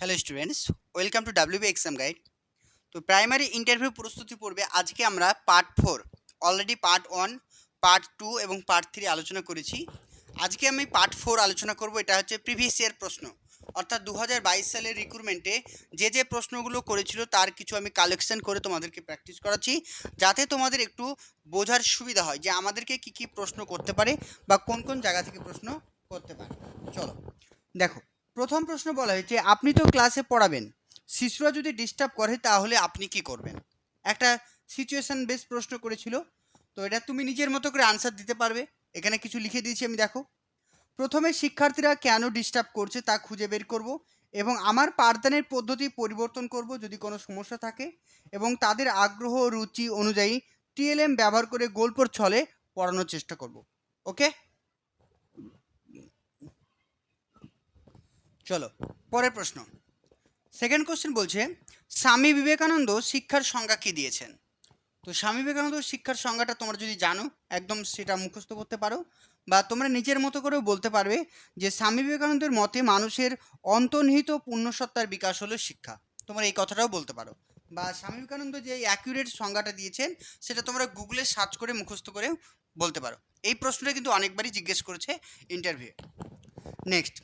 Hello students welcome to WB exam guide তো primary interview প্রস্তুতি পূর্বে আজকে আমরা part four already part one part two এবং পার্ট থ্রি আলোচনা করেছি। আজকে আমি পার্ট ফোর আলোচনা করব, এটা হচ্ছে প্রিভিয়াস ইয়ার প্রশ্ন। অর্থাৎ দু হাজার বাইশ সালের রিক্রুটমেন্টে যে যে প্রশ্নগুলো করেছিল, তার কিছু আমি কালেকশন করে তোমাদেরকে প্র্যাকটিস করাচ্ছি, যাতে তোমাদের একটু বোঝার সুবিধা হয় যে আমাদেরকে কি কি প্রশ্ন করতে পারে বা কোন কোন জায়গা থেকে প্রশ্ন করতে পারে। চলো, দেখো প্রথম প্রশ্ন বলা হয়েছে, আপনি তো ক্লাসে পড়াবেন। শিশুরা যদি ডিস্টার্ব করে, তাহলে আপনি কি করবেন? একটা সিচুয়েশন বেস প্রশ্ন করেছিল। তো এটা তুমি নিজের মতো করে আনসার দিতে পারবে। এখানে কিছু লিখে দিয়েছি আমি, দেখো। প্রথমে শিক্ষার্থীরা কেন ডিস্টার্ব করছে তা খুঁজে বের করব এবং আমার পাঠদানের পদ্ধতি পরিবর্তন করব যদি কোনো সমস্যা থাকে এবং তাদের আগ্রহ রুচি অনুযায়ী টিএলএম ব্যবহার করে গল্পর ছলে পড়ানোর চেষ্টা করব। ওকে চলো, পরের প্রশ্ন। সেকেন্ড কোশ্চেন বলছে, স্বামী বিবেকানন্দ শিক্ষার সংজ্ঞা কী দিয়েছেন? তো স্বামী বিবেকানন্দ শিক্ষার সংজ্ঞাটা তোমরা যদি জানো, একদম সেটা মুখস্থ করতে পারো, বা তোমরা নিজের মতো করেও বলতে পারবে যে স্বামী বিবেকানন্দের মতে মানুষের অন্তর্নিহিত পুণ্যসত্তার বিকাশ হলো শিক্ষা। তোমরা এই কথাটাও বলতে পারো। বা স্বামী বিবেকানন্দ যে অ্যাকিউরেট সংজ্ঞাটা দিয়েছেন, সেটা তোমরা গুগলে সার্চ করে মুখস্থ করে বলতে পারো। এই প্রশ্নটা কিন্তু অনেকবারই জিজ্ঞেস করেছে ইন্টারভিউ নেক্সট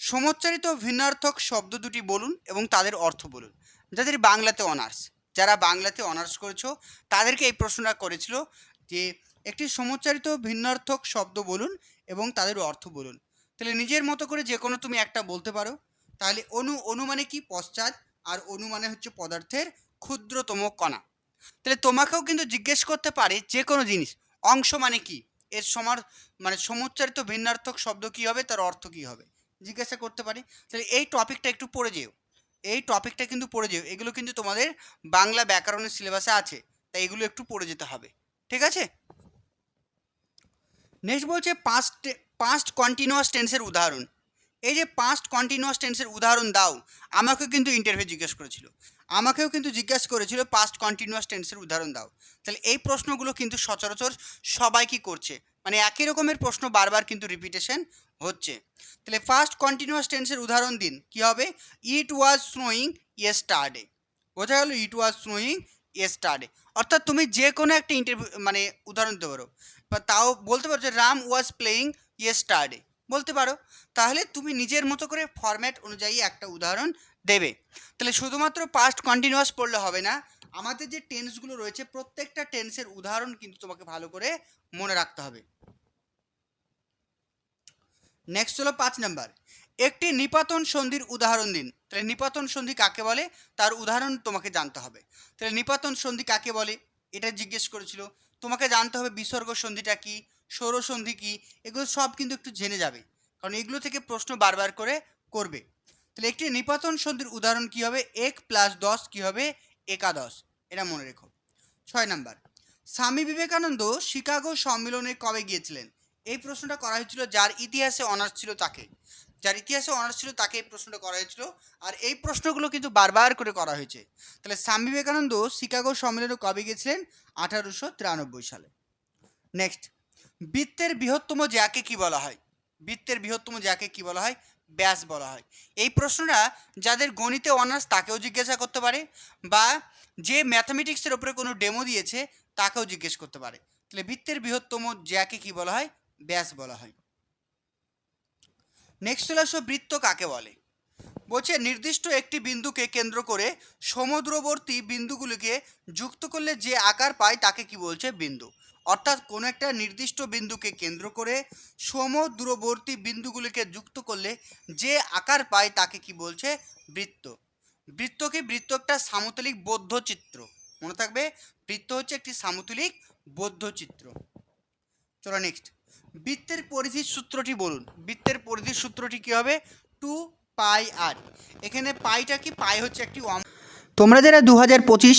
সমোচ্চারিত ভিন্নার্থক শব্দ দুটি বলুন এবং তাদের অর্থ বলুন। যাদের বাংলাতে অনার্স যারা বাংলাতে অনার্স করেছ তাদেরকে এই প্রশ্নটা করেছিল যে একটি সমোচ্চারিত ভিন্নার্থক শব্দ বলুন এবং তাদের অর্থ বলুন। তাহলে নিজের মতো করে যে কোনো তুমি একটা বলতে পারো। তাহলে অনু অনু মানে কি? পশ্চাৎ আর অনু মানে হচ্ছে পদার্থের ক্ষুদ্রতম কণা। তাহলে তোমাকেও কিন্তু জিজ্ঞেস করতে পারে যে কোনো জিনিস। অংশ মানে কি? এর সমার মানে সমুচ্চারিত ভিন্নার্থক শব্দ কী হবে? তার অর্থ কী হবে? জিজ্ঞাসা করতে পারি? তাহলে এই টপিকটা একটু পড়ে যেও। এই টপিকটা কিন্তু পড়ে যেও। এগুলো কিন্তু তোমাদের বাংলা ব্যাকরণের সিলেবাসে আছে, তাই এগুলো একটু পড়ে যেতে হবে। ঠিক আছে? নেক্সট বলছে পাস্ট পাস্ট কন্টিনিউয়াস টেন্সের উদাহরণ। এই যে পাস্ট কন্টিনিউয়াস টেন্সের উদাহরণ দাও, আমাকেও কিন্তু ইন্টারভিউ জিজ্ঞেস করেছিল। আমাকেও কিন্তু জিজ্ঞাসা করেছিল পাস্ট কন্টিনিউয়াস টেন্সের উদাহরণ দাও। তাহলে এই প্রশ্নগুলো কিন্তু সচরাচর সবাই কি করছে? মানে একই রকমের প্রশ্ন বারবার কিন্তু রিপিটেশন হচ্ছে। তাহলে ফার্স্ট কন্টিনিউয়াস টেন্সের উদাহরণ দিন। কি হবে? ইট ওয়াজ স্নোয়িং ইয়েস্টারডে বোঝা গেল ইট ওয়াজ স্নোয়িং ইয়েস্টারডে অর্থাৎ তুমি যে কোনো একটা ইন্টারভিউ মানে উদাহরণ দিতে পারো। বা তাও বলতে পারো যে রাম ওয়াজ প্লেয়িং ইয়েস্টারডে বলতে পারো। তাহলে তুমি নিজের মতো করে ফরম্যাট অনুযায়ী একটা উদাহরণ দেবে। তাহলে শুধুমাত্র পাস্ট কন্টিনিউয়াস পড়লে হবে না, আমাদের যে টেন্সগুলো রয়েছে, প্রত্যেকটা টেন্সের উদাহরণ কিন্তু তোমাকে ভালো করে মনে রাখতে হবে। নেক্সট হলো পাঁচ নাম্বার একটি নিপাতন সন্ধির উদাহরণ দিন। তাহলে নিপাতন সন্ধি কাকে বলে? তার উদাহরণ তোমাকে জানতে হবে। তাহলে নিপাতন সন্ধি কাকে বলে? এটা জিজ্ঞেস করেছিল। তোমাকে জানতে হবে বিসর্গ সন্ধিটা কি, সৌর সন্ধি কি, এগুলো সব কিন্তু একটু জেনে যাবে। কারণ এগুলো থেকে প্রশ্ন বারবার করে করবে। তাহলে একটি নিপাতন সন্ধির উদাহরণ কি হবে? এক প্লাস দশ কী হবে? একাদশ। এটা মনে রেখো। ছয় নাম্বার। স্বামী বিবেকানন্দ শিকাগো সম্মেলনে কবে গিয়েছিলেন? এই প্রশ্নটা করা হয়েছিল যার ইতিহাসে অনার্স ছিল তাকে। যার ইতিহাসে অনার্স ছিল তাকে এই প্রশ্নটা করা হয়েছিল। আর এই প্রশ্নগুলো কিন্তু বারবার করে করা হয়েছে। তাহলে স্বামী বিবেকানন্দ শিকাগো সম্মেলনে কবে গিয়েছিলেন? আঠারোশো তিরানব্বই সালে। নেক্সট বৃত্তের বৃহত্তম জ্যাকে কি বলা হয়? বৃত্তের বৃহত্তম জ্যাকে কি বলা হয়? ব্যাস বলা হয়। এই প্রশ্নটা যাদের গণিতে অনার্স তাকেও জিজ্ঞাসা করতে পারে বা যে ম্যাথামেটিক্সের ওপরে কোনো ডেমো দিয়েছে তাকেও জিজ্ঞেস করতে পারে। তাহলে বৃত্তের বৃহত্তম জ্যাকে কি বলা হয়? ব্যাস বলা হয়। নেক্সট চলে আসো বৃত্ত কাকে বলে? বলছে নির্দিষ্ট একটি বিন্দুকে কেন্দ্র করে সমুদ্রবর্তী বিন্দুগুলিকে যুক্ত করলে যে আকার পায় তাকে কি বলছে? বিন্দু। অর্থাৎ কোনো একটা নির্দিষ্ট বিন্দুকে কেন্দ্র করে সম দূরবর্তী বিন্দুগুলিকে যুক্ত করলে যে আকার পায় তাকে কি বলছে বৃত্ত। বৃত্ত কি? বৃত্ত একটা সামতলিক বৌদ্ধ চিত্র মনে থাকবে বৃত্ত হচ্ছে একটি সামতুলিক বৌদ্ধ চিত্র চলো নেক্সট বৃত্তের পরিধির সূত্রটি বলুন। বৃত্তের পরিধির সূত্রটি কী হবে? টু পাই আর এখানে পাইটা কি? পাই হচ্ছে একটি তোমরা যারা দু হাজার পঁচিশ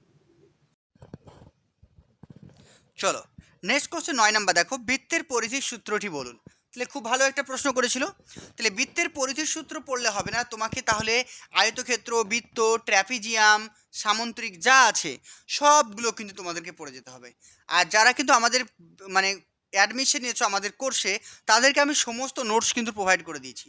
চলো নেক্সট কোশ্চেন নয় নাম্বার দেখো, বৃত্তের পরিধির সূত্রটি বলুন। তাহলে খুব ভালো একটা প্রশ্ন করেছিল। তাহলে বৃত্তের পরিধির সূত্র পড়লে হবে না, তোমাকে তাহলে আয়তক্ষেত্র, বৃত্ত, ট্র্যাপিজিয়াম, সামন্ত্রিক যা আছে, সবগুলো কিন্তু তোমাদেরকে পড়ে যেতে হবে। আর যারা কিন্তু আমাদের মানে অ্যাডমিশন নিয়েছো আমাদের কোর্সে তাদেরকে আমি সমস্ত নোটস কিন্তু প্রোভাইড করে দিয়েছি।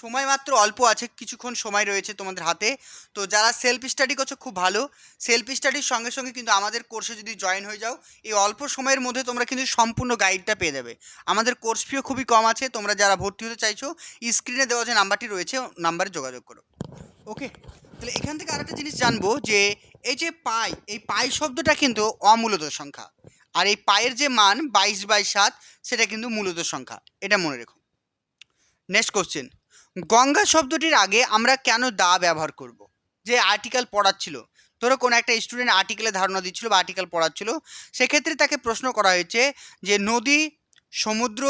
সময় মাত্র অল্প আছে, কিছুক্ষণ সময় রয়েছে তোমাদের হাতে। তো যারা সেলফ স্টাডি করছ, খুব ভালো। সেলফ স্টাডির সঙ্গে সঙ্গে কিন্তু আমাদের কোর্সে যদি জয়েন হয়ে যাও, এই অল্প সময়ের মধ্যে তোমরা কিন্তু সম্পূর্ণ গাইডটা পেয়ে যাবে। আমাদের কোর্স ফিও খুবই কম আছে, তোমরা যারা ভর্তি হতে চাইছো স্ক্রিনে দেওয়া যে নাম্বারটি রয়েছে নাম্বারে যোগাযোগ করো। ওকে তাহলে এখান থেকে আরেকটা জিনিস জানব যে, এই যে পাই, এই পাই শব্দটা কিন্তু অমূলত সংখ্যা। আর এই পায়ের যে মান বাইশ বাই সাত, সেটা কিন্তু মূলত সংখ্যা। এটা মনে রেখো। নেক্সট কোশ্চেন গঙ্গা শব্দটির আগে আমরা কেন দা ব্যবহার করব? যে আর্টিকেল পড়াচ্ছিল। ধরো কোনো একটা স্টুডেন্ট আর্টিকেলে ধারণা দিচ্ছিল বা আর্টিকেল পড়াচ্ছিল, সেক্ষেত্রে তাকে প্রশ্ন করা হয়েছে যে নদী, সমুদ্র,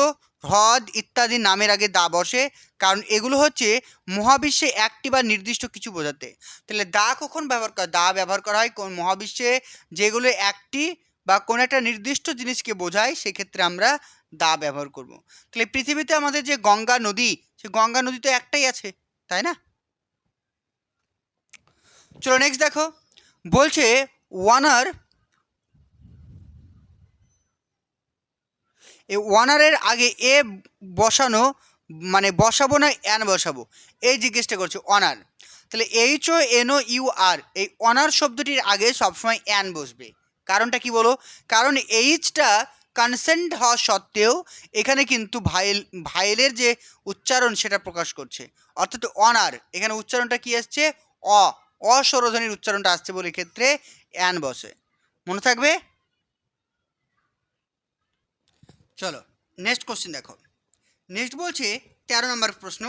হ্রদ ইত্যাদি নামের আগে দা বসে, কারণ এগুলো হচ্ছে মহাবিশ্বে একটি বা নির্দিষ্ট কিছু বোঝাতে। তাহলে দা কখন ব্যবহার করা দা ব্যবহার করা হয় কোন মহাবিশ্বে? যেগুলো একটি বা কোনো একটা নির্দিষ্ট জিনিসকে বোঝায়, সেক্ষেত্রে আমরা দা ব্যবহার করব। তাহলে পৃথিবীতে আমাদের যে গঙ্গা নদী, সে গঙ্গা নদী তো একটাই আছে, তাই না? চলো নেক্সট দেখো। বলছে ওয়ানার এই ওয়ানারের আগে এ বসানো মানে বসাবো না অ্যান বসাবো? এই জিজ্ঞেসটা করছে অনার তাহলে H O N O U R এই অনার শব্দটির আগে সবসময় অ্যান বসবে। কারণটা কি বলো? কারণ এইচটা কনসেন্ট হওয়া সত্ত্বেও এখানে কিন্তু ভাইল ভাইলের যে উচ্চারণ সেটা প্রকাশ করছে। অর্থাৎ অনার এখানে উচ্চারণটা কি আসছে? অ, অস্বরধ্বনির উচ্চারণটা আসছে বলে ক্ষেত্রে অ্যান বসে। মনে থাকবে? চলো নেক্সট কোশ্চেন দেখো। নেক্সট বলছে, তেরো নম্বর প্রশ্ন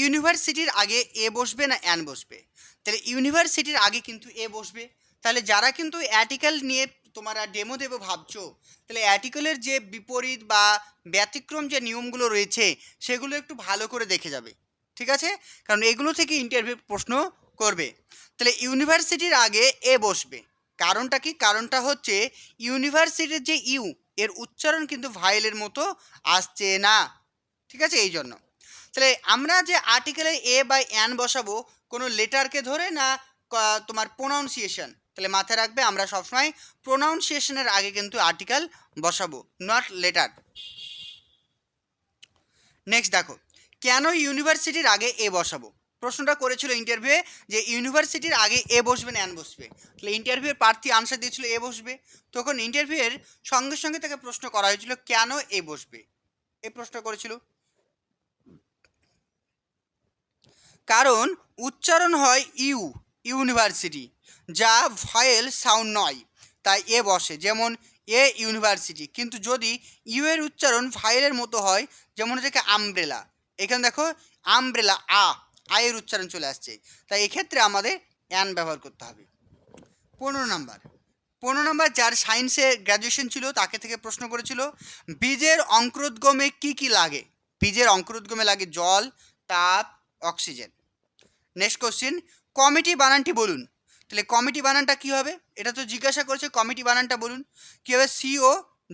ইউনিভার্সিটির আগে এ বসবে না অ্যান বসবে? তাহলে ইউনিভার্সিটির আগে কিন্তু এ বসবে। তাহলে যারা কিন্তু অ্যার্টিকেল নিয়ে তোমরা ডেমো দেবো ভাবছ, তাহলে অ্যার্টিকেলের যে বিপরীত বা ব্যতিক্রম যে নিয়মগুলো রয়েছে, সেগুলো একটু ভালো করে দেখে যাবে, ঠিক আছে? কারণ এগুলো থেকে ইন্টারভিউ প্রশ্ন করবে। তাহলে ইউনিভার্সিটির আগে এ বসবে। কারণটা কি? কারণটা হচ্ছে ইউনিভার্সিটির যে ইউ এর উচ্চারণ কিন্তু ভাইলের মতো আসছে না, ঠিক আছে? এই জন্য। তাহলে আমরা যে আর্টিকেলে এ বা অ্যান বসাবো, কোনো লেটারকে ধরে না তোমার প্রোনাউন্সিয়েশন তাহলে মাথায় রাখবে, আমরা সবসময় প্রোনাউন্সিয়েশনের আগে কিন্তু আর্টিকেল বসাবো নট লেটার নেক্সট দেখো, কেন ইউনিভার্সিটির আগে এ বসাবো? প্রশ্নটা করেছিল ইন্টারভিউয়ে যে ইউনিভার্সিটির আগে এ বসবে অ্যান বসবে। তাহলে ইন্টারভিউয়ের প্রার্থী আনসার দিয়েছিল এ বসবে। তখন ইন্টারভিউয়ের সঙ্গে সঙ্গে তাকে প্রশ্ন করা হয়েছিল, কেন এ বসবে? এ প্রশ্ন করেছিল। কারণ উচ্চারণ হয় ইউ, ইউনিভার্সিটি। যা ভয়েল সাউন্ড নয়, তাই এ বসে। যেমন এ ইউনিভার্সিটি, কিন্তু যদি ইউ এর উচ্চারণ ভাইলের মতো হয়, যেমন হচ্ছে আমব্রেলা। এখানে দেখো, আমব্রেলা, আ আয়ের উচ্চারণ চলে আসছে। তাই এক্ষেত্রে আমাদের অ্যান ব্যবহার করতে হবে। পনেরো নাম্বার। পনেরো নাম্বার, যার সায়েন্সে গ্র্যাজুয়েশন ছিল, তাকে থেকে প্রশ্ন করেছিল, বীজের অঙ্কুরোদ্গমে কি কি লাগে? বীজের অঙ্কুরোদ্গমে লাগে জল, তাপ, অক্সিজেন। নেক্সট কোশ্চেন, কমিটি বানানটি বলুন। তাহলে কমিটি বানানটা কী হবে? এটা তো জিজ্ঞাসা করছে, কমিটি বানানটা বলুন। কী হবে? C O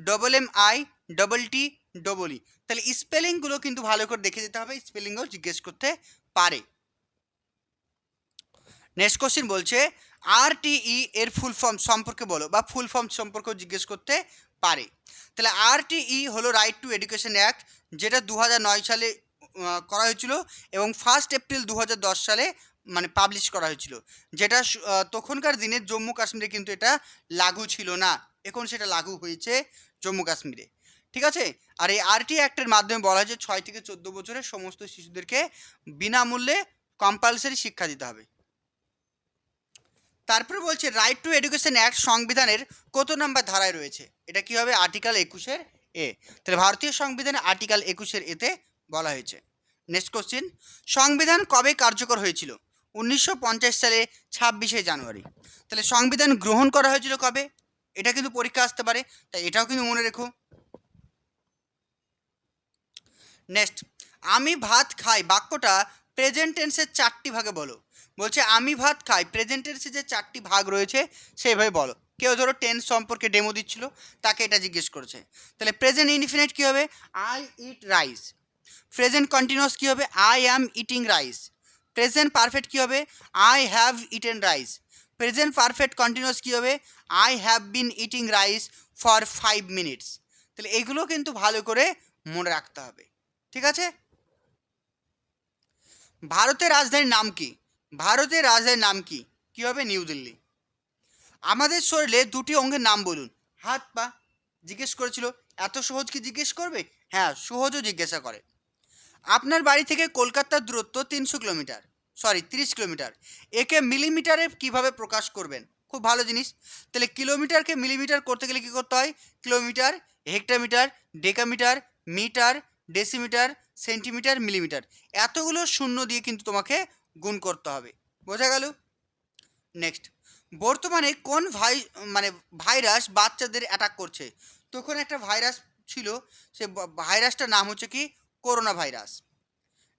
double M I double T double E তাহলে স্পেলিংগুলো কিন্তু ভালো করে দেখে যেতে হবে স্পেলিংও জিজ্ঞেস করতে পারে। নেক্সট কোশ্চেন বলছে আর টিই এর ফুল ফর্ম সম্পর্কে বলো, বা ফুল ফর্ম সম্পর্কেও জিজ্ঞেস করতে পারে। তাহলে আর টিই হলো রাইট টু এডুকেশন অ্যাক্ট যেটা দু সালে করা হয়েছিল, এবং ফার্স্ট এপ্রিল দু হাজার দশ সালে মানে পাবলিশ করা হয়েছিল। যেটা তখনকার দিনে জম্মু কাশ্মীরে কিন্তু এটা লাগু ছিল না। এখন সেটা লাগু হয়েছে জম্মু কাশ্মীরে। ঠিক আছে? আর এই আরটি অ্যাক্টের মাধ্যমে বলা হয় যে ছয় থেকে চোদ্দ বছরের সমস্ত শিশুদেরকে বিনামূল্যে কম্পালসারি শিক্ষা দিতে হবে। তারপরে বলছে রাইট টু এডুকেশন অ্যাক্ট সংবিধানের কত নাম্বার ধারায় রয়েছে? এটা কি হবে? আর্টিকেল একুশের এ। তাহলে ভারতীয় সংবিধানে আর্টিকেল একুশের এতে বলা হয়েছে। নেক্সট কোশ্চেন সংবিধান কবে কার্যকর হয়েছিল? উনিশশো পঞ্চাশ সালে ছাব্বিশে জানুয়ারি। তাহলে সংবিধান গ্রহণ করা হয়েছিল কবে? এটা কিন্তু পরীক্ষা আসতে পারে, তাই এটাও কিন্তু মনে রেখো। নেক্সট আমি ভাত খাই, বাক্যটা প্রেজেন্ট টেন্সের চারটি ভাগে বলো। বলছে, আমি ভাত খাই প্রেজেন্ট টেন্সে যে চারটি ভাগ রয়েছে, সেইভাবে বলো। কেউ ধরো টেন্স সম্পর্কে ডেমো দিচ্ছিল, তাকে এটা জিজ্ঞেস করেছে। তাহলে প্রেজেন্ট ইনফিনিট কী হবে? I eat rice present continuous কী হবে? I am eating rice present perfect কী হবে? I have eaten rice present perfect continuous কী হবে? I have been eating rice for five minutes তাহলে এগুলো কিন্তু ভালো করে মনে রাখতে হবে। ঠিক আছে? ভারতের রাজধানীর নাম কি? ভারতের রাজধানীর নাম কি? কী হবে? নিউ দিল্লি। আমাদের শরীরে দুটি অঙ্গের নাম বলুন। হাত, পা জিজ্ঞেস করেছিল, এত সহজ কি জিজ্ঞেস করবে? হ্যাঁ সহজও জিজ্ঞাসা করে। আপনার বাড়ি থেকে কলকাতার দূরত্ব তিনশো কিলোমিটার সরি তিরিশ কিলোমিটার। একে মিলিমিটারে কীভাবে প্রকাশ করবেন? খুব ভালো জিনিস। তাহলে কিলোমিটারকে মিলিমিটার করতে গেলে কী করতে হয়? Kilometre, hectometre, decametre, metre, decimetre, centimetre, millimetre. এতগুলো শূন্য দিয়ে কিন্তু তোমাকে গুণ করতে হবে। বোঝা গেল? নেক্সট বর্তমানে কোন ভাই মানে ভাইরাস বাচ্চাদের অ্যাটাক করছে? তখন একটা ভাইরাস ছিল, সে ভাইরাসটার নাম হচ্ছে কি? করোনা ভাইরাস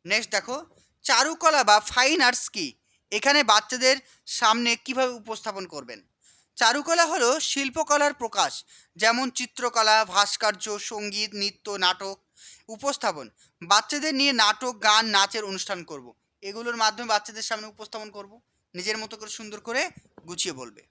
নেক্সট দেখো, চারুকলা বা ফাইন আর্টস কি? এখানে বাচ্চাদের সামনে কীভাবে উপস্থাপন করবেন? চারুকলা হলো শিল্পকলার প্রকাশ, যেমন চিত্রকলা, ভাস্কর্য, সংগীত, নৃত্য, নাটক উপস্থাপন। বাচ্চাদের নিয়ে নাটক, গান, নাচের অনুষ্ঠান করব। এগুলোর মাধ্যমে বাচ্চাদের সামনে উপস্থাপন করব। নিজের মতো করে সুন্দর করে গুছিয়ে বলবে।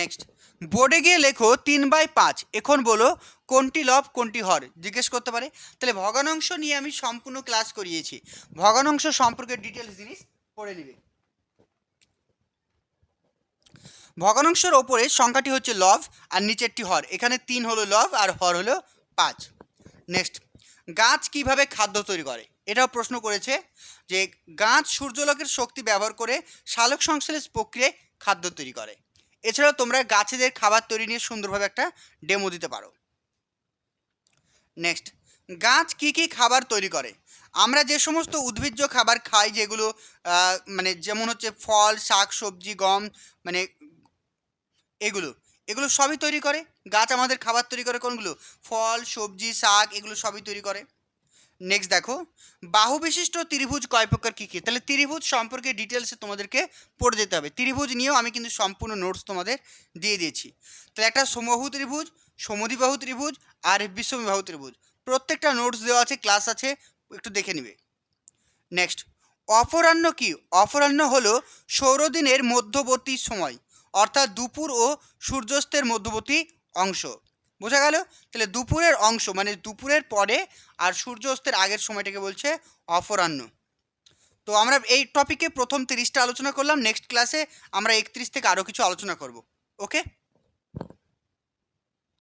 নেক্সট বোর্ডে গিয়ে লেখো তিন বাই পাঁচ। এখন বলো কোনটি লব, কোনটি হর? জিজ্ঞেস করতে পারে। তাহলে ভগ্নাংশ নিয়ে আমি সম্পূর্ণ ক্লাস করিয়েছি। ভগ্নাংশ সম্পর্কে ডিটেলস জিনিস পড়ে নিবে। ভগ্নাংশের ওপরে সংখ্যাটি হচ্ছে লভ আর নিচেরটি হর। এখানে তিন হলো লভ আর হর হলো পাঁচ। নেক্সট গাছ কীভাবে খাদ্য তৈরি করে? এটাও প্রশ্ন করেছে যে গাছ সূর্যলোকের শক্তি ব্যবহার করে সালোক সংশ্লেষ প্রক্রিয়ায় খাদ্য তৈরি করে। এছাড়াও তোমরা গাছেদের খাবার তৈরি নিয়ে সুন্দরভাবে একটা ডেমো দিতে পারো। নেক্সট গাছ কি কি খাবার তৈরি করে? আমরা যে সমস্ত উদ্ভিজ্জ খাবার খাই, যেগুলো মানে যেমন হচ্ছে ফল, শাক, সবজি, গম মানে এগুলো এগুলো সবই তৈরি করে। গাছ আমাদের খাবার তৈরি করে কোনগুলো? ফল, সবজি, শাক, এগুলো সবই তৈরি করে। নেক্সট দেখো বাহু বিশিষ্ট ত্রিভুজ কয় প্রকার কী কী? তাহলে ত্রিভুজ সম্পর্কে ডিটেলসে তোমাদেরকে পড়ে যেতে হবে। ত্রিভুজ নিয়েও আমি কিন্তু সম্পূর্ণ নোটস তোমাদের দিয়ে দিয়েছি। তাহলে একটা সমবাহু ত্রিভুজ, সমদ্বিবাহু ত্রিভুজ আর বিশ্ববিবাহু ত্রিভুজ। প্রত্যেকটা নোটস দেওয়া আছে ক্লাস আছে, একটু দেখে নিবে। নেক্সট অপরাহ্ন কি? অপরাহ্ন হলো সৌরদিনের মধ্যবর্তী সময়, অর্থাৎ দুপুর ও সূর্যাস্তের মধ্যবর্তী অংশ। বোঝা গেল? তাহলে দুপুরের অংশ মানে দুপুরের পরে আর সূর্যাস্তের আগের সময়টাকে বলছে অপরাহ্ন। তো আমরা এই টপিকে প্রথম তিরিশটা আলোচনা করলাম নেক্সট ক্লাসে আমরা একত্রিশ থেকে আরও কিছু আলোচনা করব। ওকে